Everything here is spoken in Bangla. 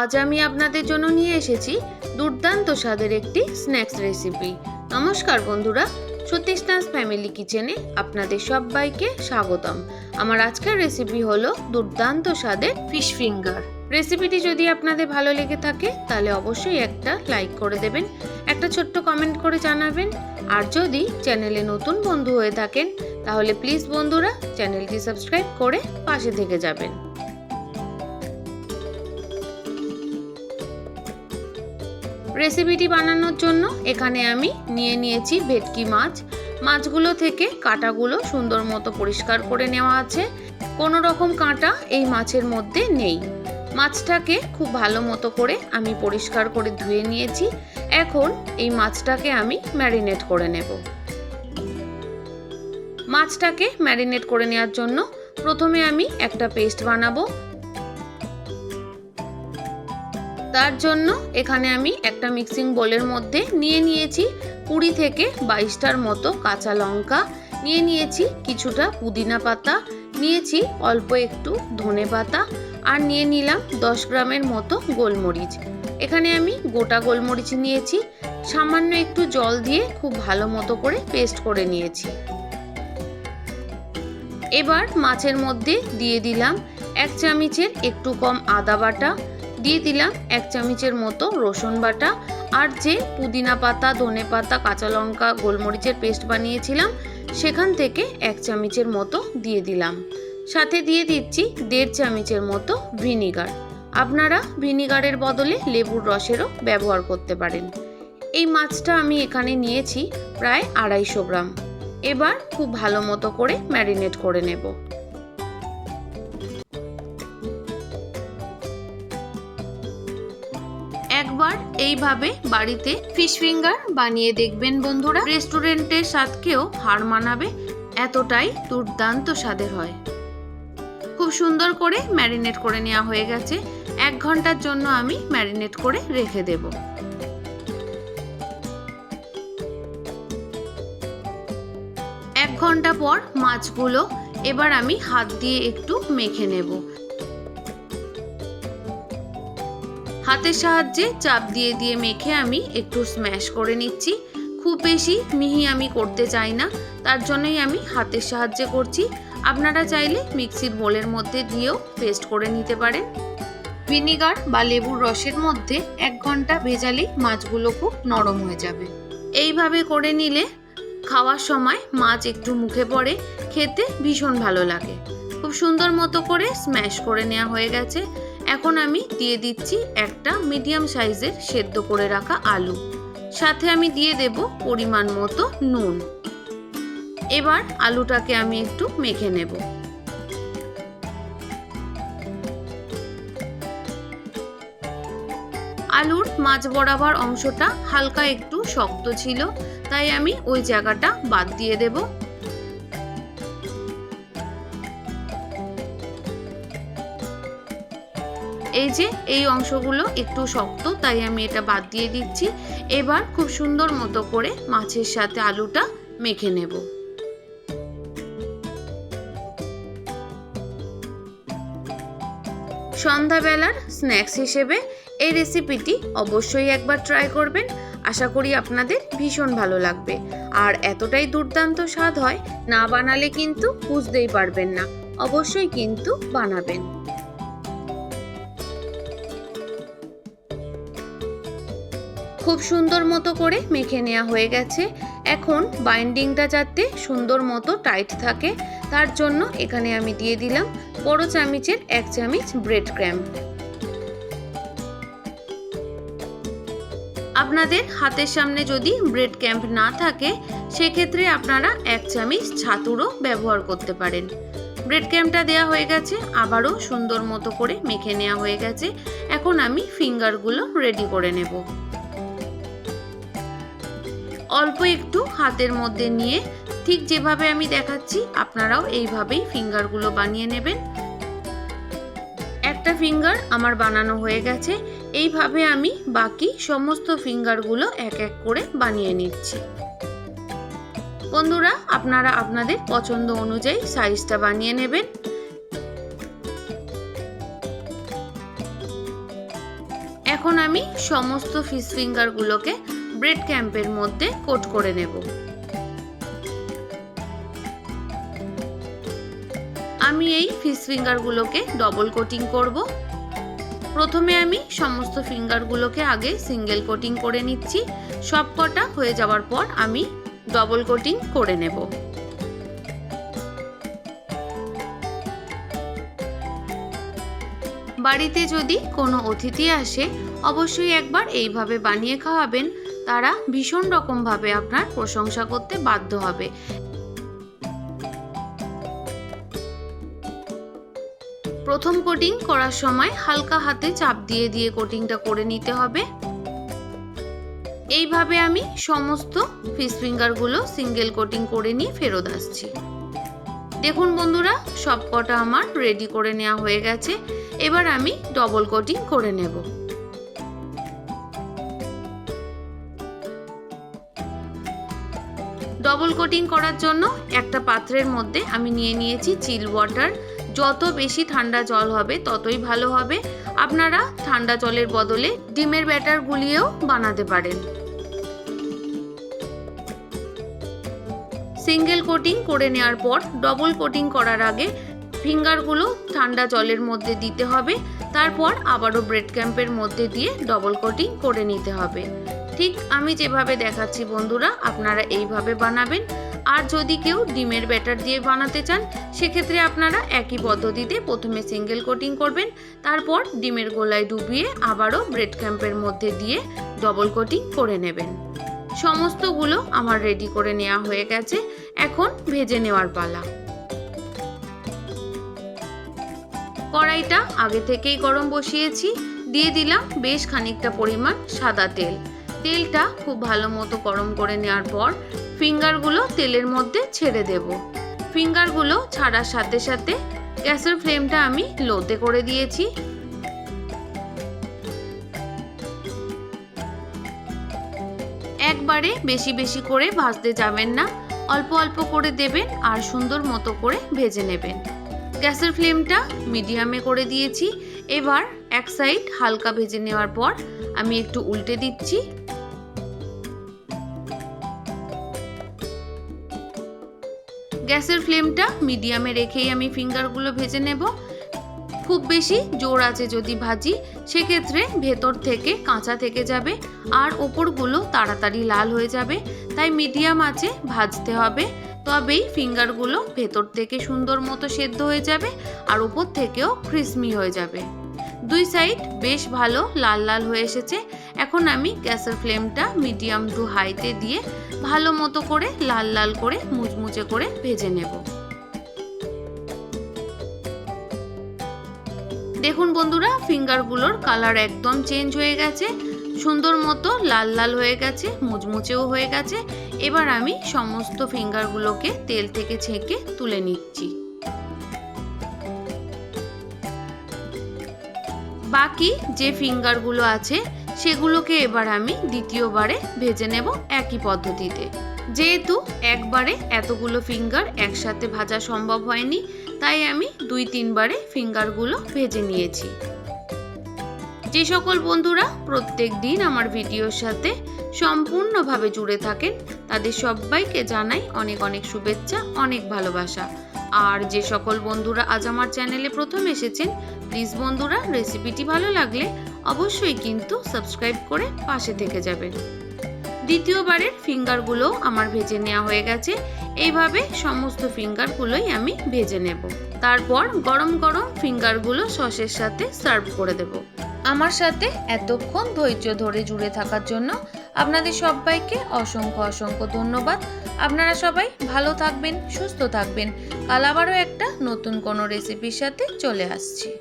আজ আমি আপনাদের জন্য নিয়ে এসেছি দুর্দান্ত স্বাদের একটি স্ন্যাক্স রেসিপি। নমস্কার বন্ধুরা সতীশ দাস ফ্যামিলি কিচেনে আপনাদের সবাইকে স্বাগতম। আমার আজকের রেসিপি হলো দুর্দান্ত স্বাদের ফিশ ফিঙ্গার। রেসিপিটি যদি আপনাদের ভালো লেগে থাকে, তাহলে অবশ্যই একটা লাইক করে দেবেন, একটা ছোট্ট কমেন্ট করে জানাবেন। আর যদি চ্যানেলে নতুন বন্ধু হয়ে থাকেন, তাহলে প্লিজ বন্ধুরা চ্যানেলটি সাবস্ক্রাইব করে পাশে থেকে যাবেন। রেসিপিটি বানানোর জন্য এখানে আমি নিয়ে নিয়েছি ভেটকি মাছ। মাছগুলো থেকে কাঁটাগুলো সুন্দর মতো পরিষ্কার করে নেওয়া আছে। কোনো রকম কাঁটা এই মাছের মধ্যে নেই। মাছটাকে খুব ভালো মতো করে আমি পরিষ্কার করে ধুয়ে নিয়েছি। এখন এই মাছটাকে আমি ম্যারিনেট করে নেব। মাছটাকে ম্যারিনেট করে নেওয়ার জন্য প্রথমে আমি একটা পেস্ট বানাবো। তার জন্য এখানে আমি একটা মিক্সিং বোলের মধ্যে নিয়ে নিয়েছি কুড়ি থেকে বাইশটার মতো কাঁচা লঙ্কা, নিয়ে নিয়েছি কিছুটা পুদিনা পাতা, নিয়েছি অল্প একটু ধনে পাতা আর নিয়ে নিলাম দশ গ্রামের মতো গোলমরিচ। এখানে আমি গোটা গোলমরিচ নিয়েছি, সামান্য একটু জল দিয়ে খুব ভালো মতো করে পেস্ট করে নিয়েছি। এবার মাছের মধ্যে দিয়ে দিলাম এক চামিচের একটু কম আদা বাটা দিয়ে দিলাম এক চামচের মতো রসুন বাটা। আর যে পুদিনা পাতা, ধনে পাতা, কাঁচা লঙ্কা, গোলমরিচের পেস্ট বানিয়েছিলাম, সেখান থেকে এক চামচের মতো দিয়ে দিলাম। সাথে দিয়ে দিচ্ছি দেড় চামচের মতো ভিনিগার। আপনারা ভিনিগারের বদলে লেবুর রসেরও ব্যবহার করতে পারেন। এই মাছটা আমি এখানে নিয়েছি প্রায় আড়াইশো গ্রাম। এবার খুব ভালো মতো করে ম্যারিনেট করে নেব। এইভাবে বাড়িতে ফিশ ফিঙ্গার বানিয়ে দেখবেন বন্ধুরা। রেস্টুরেন্টের স্বাদকেও হার মানাবে, এতটাই দুর্দান্ত স্বাদের হয়। খুব সুন্দর করে ম্যারিনেট করে নেওয়া হয়ে গেছে। এক ঘণ্টার জন্য আমি ম্যারিনেট করে রেখে দেব। এক ঘণ্টা পর মাছগুলো এবার আমি হাত দিয়ে একটু মেখে নেব। হাতের সাহায্যে চাপ দিয়ে দিয়ে মেখে আমি একটু স্ম্যাশ করে নিচ্ছি। খুব বেশি মিহি আমি করতে চাই না, তার জন্যই আমি হাতের সাহায্যে করছি। আপনারা চাইলে মিক্সির বোলের মধ্যে দিয়েও পেস্ট করে নিতে পারেন। ভিনিগার বা লেবুর রসের মধ্যে এক ঘণ্টা ভেজালেই মাছগুলো খুব নরম হয়ে যাবে। এইভাবে করে নিলে খাওয়ার সময় মাছ একটু মুখে পড়ে, খেতে ভীষণ ভালো লাগে। খুব সুন্দর মতো করে স্ম্যাশ করে নেওয়া হয়ে গেছে। এখন আমি দিয়ে দিচ্ছি একটা মিডিয়াম সাইজের সেদ্ধ করে রাখা আলু। সাথে আমি দিয়ে দেব পরিমাণ মতো নুন। এবার আলুটাকে আমি একটু মেখে নেব। আলুর মাছ বরাবর অংশটা হালকা একটু শক্ত ছিল, তাই আমি ওই জায়গাটা বাদ দিয়ে দেবো। যে এই অংশগুলো একটু শক্ত, তাই আমি এটা বাদ দিয়ে দিচ্ছি। এবার খুব সুন্দর মতো করে মাছের সাথে আলুটা মেখে নেব। সন্ধ্যাবেলার স্ন্যাক্স হিসেবে এই রেসিপিটি অবশ্যই একবার ট্রাই করবেন। আশা করি আপনাদের ভীষণ ভালো লাগবে। আর এতটাই দুর্দান্ত স্বাদ হয়, না বানালে কিন্তু বুঝতেই পারবেন না। অবশ্যই কিন্তু বানাবেন। খুব সুন্দর মতো করে মেখে নেওয়া হয়ে গেছে। এখন বাইন্ডিংটা যাতে সুন্দর মতো টাইট থাকে, তার জন্য এখানে আমি দিয়ে দিলাম বড় চামিচের এক চামিচ ব্রেড ক্র্যাম্প আপনাদের হাতের সামনে যদি ব্রেড ক্যাম্প না থাকে, সেক্ষেত্রে আপনারা এক চামিচ ছাতুরও ব্যবহার করতে পারেন। ব্রেড ক্যাম্পটা দেওয়া হয়ে গেছে, আবারও সুন্দর মতো করে মেখে নেওয়া হয়ে গেছে। এখন আমি ফিঙ্গারগুলো রেডি করে নেব। অল্প একটু হাতের মধ্যে নিয়ে ঠিক যেভাবে আমি দেখাচ্ছি, আপনারাও এইভাবেই ফিঙ্গারগুলো বানিয়ে নেবেন। একটা ফিঙ্গার আমার বানানো হয়ে গেছে, এইভাবে আমি বাকি সমস্ত ফিঙ্গারগুলো এক এক করে বানিয়ে নিচ্ছি। বন্ধুরা, আপনারা আপনাদের পছন্দ অনুযায়ী সাইজটা বানিয়ে নেবেন। এখন আমি সমস্ত ফিশ ফিঙ্গারগুলোকে ব্রেড ক্যাম্পের মধ্যে কোট করে নেব। আমি এই ফিশ ফিঙ্গারগুলোকে ডবল কোটিং করব। প্রথমে আমি সমস্ত ফিঙ্গারগুলোকে আগে সিঙ্গেল কোটিং করে নিচ্ছি। সব কটা হয়ে যাওয়ার পর আমি ডবল কোটিং করে নেব। বাড়িতে যদি কোনো অতিথি আসে, অবশ্যই একবার এইভাবে বানিয়ে খাওয়াবেন। তারা ভীষণ রকমভাবে আপনার প্রশংসা করতে বাধ্য হবে। প্রথম কোটিং করার সময় হালকা হাতে চাপ দিয়ে দিয়ে কোটিংটা করে নিতে হবে। এইভাবে আমি সমস্ত ফিশ ফিঙ্গারগুলো সিঙ্গেল কোটিং করে নিয়ে ফেরত আসছি। দেখুন বন্ধুরা সব কটা আমার রেডি করে নেওয়া হয়ে গেছে। এবার আমি ডবল কোটিং করে নেব। কোটিং করার জন্য একটা পাত্রের মধ্যে আমি নিয়ে নিয়েছি চিল ওয়াটার যত বেশি ঠান্ডা জল হবে, ততই ভালো হবে। আপনারা ঠান্ডা জলের বদলে ডিমের ব্যাটার গুলিয়েও বানাতে পারেন। সিঙ্গেল কোটিং করে নেওয়ার পর ডবল কোটিং করার আগে ফিঙ্গারগুলো ঠান্ডা জলের মধ্যে দিতে হবে। তারপর আবারও ব্রেড ক্যাম্পের মধ্যে দিয়ে ডবল কোটিং করে নিতে হবে। ঠিক আমি যেভাবে দেখাচ্ছি বন্ধুরা, আপনারা এইভাবে বানাবেন। আর যদি কেউ ডিমের ব্যাটার দিয়ে বানাতে চান, সেক্ষেত্রে আপনারা একই পদ্ধতিতে প্রথমে সিঙ্গেল কোটিং করবেন, তারপর ডিমের গোলায় ডুবিয়ে আবারও ব্রেড ক্যাম্পের মধ্যে দিয়ে ডবল কোটিং করে নেবেন। সমস্তগুলো আমার রেডি করে নেওয়া হয়ে গেছে। এখন ভেজে নেওয়ার পালা। কড়াইটা আগে থেকেই গরম বসিয়েছি। দিয়ে দিলাম বেশ খানিকটা পরিমাণ সাদা তেল। তেলটা খুব ভালো মতো গরম করে নেওয়ার পর ফিঙ্গারগুলো তেলের মধ্যে ছেড়ে দেব। ফিঙ্গারগুলো ছাড়ার সাথে সাথে গ্যাসের ফ্লেমটা আমি লোতে করে দিয়েছি। একবারে বেশি বেশি করে ভাজতে যাবেন না। অল্প অল্প করে দেবেন আর সুন্দর মতো করে ভেজে নেবেন। গ্যাসের ফ্লেমটা মিডিয়ামে করে দিয়েছি। এবার এক সাইড হালকা ভেজে নেওয়ার পর আমি একটু উল্টে দিচ্ছি। গ্যাসের ফ্লেমটা মিডিয়ামে রেখেই আমি ফিঙ্গারগুলো ভেজে নেব। খুব বেশি জোর আছে যদি ভাজি, সেক্ষেত্রে ভেতর থেকে কাঁচা থেকে যাবে আর ওপরগুলো তাড়াতাড়ি লাল হয়ে যাবে, তাই মিডিয়াম আছে ভাজতে হবে। তবেই ফিঙ্গারগুলো ভেতর থেকে সুন্দর মতো সেদ্ধ হয়ে যাবে আর উপর থেকেও ক্রিসমি হয়ে যাবে। দুই সাইড বেশ ভালো লাল লাল হয়ে এসেছে। এখন আমি গ্যাসের ফ্লেমটা মিডিয়াম টু হাইতে দিয়ে ভালো মতো করে লাল লাল করে মুচমুচে করে ভেজে নেব। দেখুন বন্ধুরা, ফিঙ্গারগুলোর কালার একদম চেঞ্জ হয়ে গেছে। সুন্দর মতো লাল লাল হয়ে গেছে, মুচমুচেও হয়ে গেছে। এবার আমি সমস্ত ফিঙ্গারগুলোকে তেল থেকে ছেঁকে তুলে নিচ্ছি। বাকি যে ফিঙ্গারগুলো আছে, সেগুলোকে এবার আমি দ্বিতীয়বারে ভেজে নেব একই পদ্ধতিতে। যেহেতু একবারে এতগুলো ফিঙ্গার একসাথে ভাজা সম্ভব হয়নি, তাই আমি দুই তিনবারে ফিঙ্গারগুলো ভেজে নিয়েছি। যে সকল বন্ধুরা প্রত্যেক দিন আমার ভিডিওর সাথে সম্পূর্ণভাবে জুড়ে থাকেন, তাদের সবাইকে জানাই অনেক অনেক শুভেচ্ছা, অনেক ভালোবাসা। আর যে সকল বন্ধুরা আজ আমার চ্যানেলে প্রথম এসেছেন, প্লিজ বন্ধুরা রেসিপিটি ভালো লাগলে অবশ্যই কিন্তু সাবস্ক্রাইব করে পাশে থেকে যাবেন। দ্বিতীয়বারের ফিঙ্গারগুলো আমার ভেজে নেওয়া হয়ে গেছে, এইভাবে সমস্ত ফিঙ্গারগুলোই আমি ভেজে নেব। তারপর গরম গরম ফিঙ্গারগুলো সসের সাথে সার্ভ করে দেব। আমার সাথে এতক্ষণ ধৈর্য ধরে জুড়ে থাকার জন্য আপনাদের সবাইকে অসংখ্য অসংখ্য ধন্যবাদ। আপনারা সবাই ভালো থাকবেন, সুস্থ থাকবেন। কাল আবারও একটা নতুন কোনো রেসিপির সাথে চলে আসছি।